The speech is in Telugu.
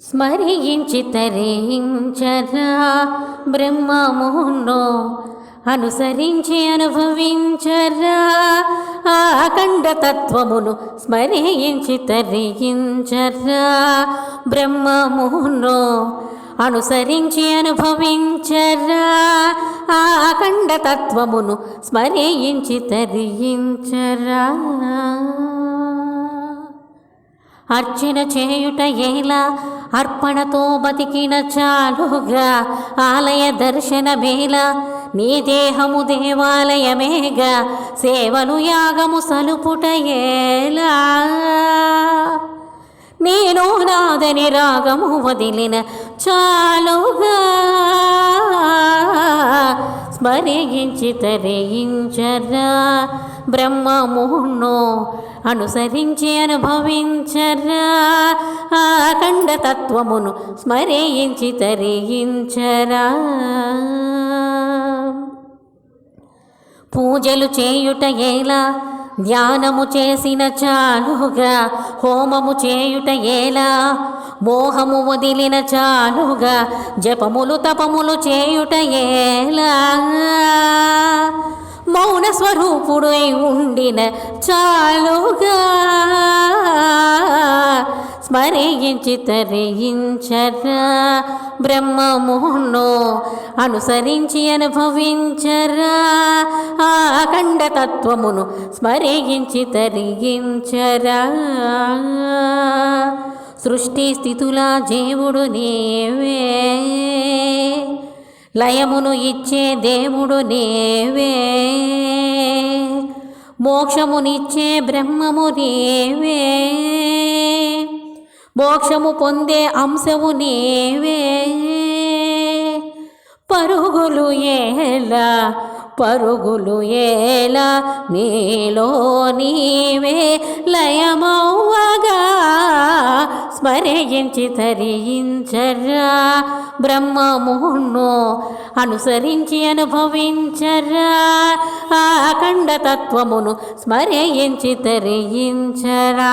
స్మరించి తరించరా బ్రహ్మమును అనుసరించి అనుభవించరా అఖండ తత్వమును స్మరించి తరించరా బ్రహ్మమును అనుసరించి అనుభవించరా ఆ అఖండ తత్వమును స్మరించి తరించరా అర్చన చేయుట ఎలా అర్పణతో బతికిన చాలుగా ఆలయ దర్శన మేళ నీ దేహము దేవాలయమేగా సేవలు యాగము సలుపుట ఏలా నేను నాదని రాగము వదిలిన చాలుగా స్మరించి తరించరా బ్రహ్మమును అనుసరించి అనుభవించరా? ఆఖండ అఖండ తత్వమును స్మరించి తరించరా పూజలు చేయుట ఎలా? ధ్యానము చేసిన చాలుగా హోమము చేయుట ఎలా? మోహము వదిలిన చాలుగా జపములు తపములు చేయుట ఎలా మౌన స్వరూపుడై ఉండిన చాలుగా స్మరించి తరించరా? బ్రహ్మమును అనుసరించి అనుభవించరా? ఆ అఖండ తత్వమును స్మరించి తరించరా? సృష్టి స్థితుల జీవుడు నీవే. లయమును ఇచ్చే దేవుడు నేవే. మోక్షమునిచ్చే బ్రహ్మము నీవే. మోక్షము పొందే అంశము నీవే. పరుగులు ఏలా పరుగులు ఏలా నీలో నీవే. లయమా స్మరించి తరించరా బ్రహ్మమును అనుసరించి అనుభవించరా ఆ అఖండ తత్వమును స్మరించి తరించరా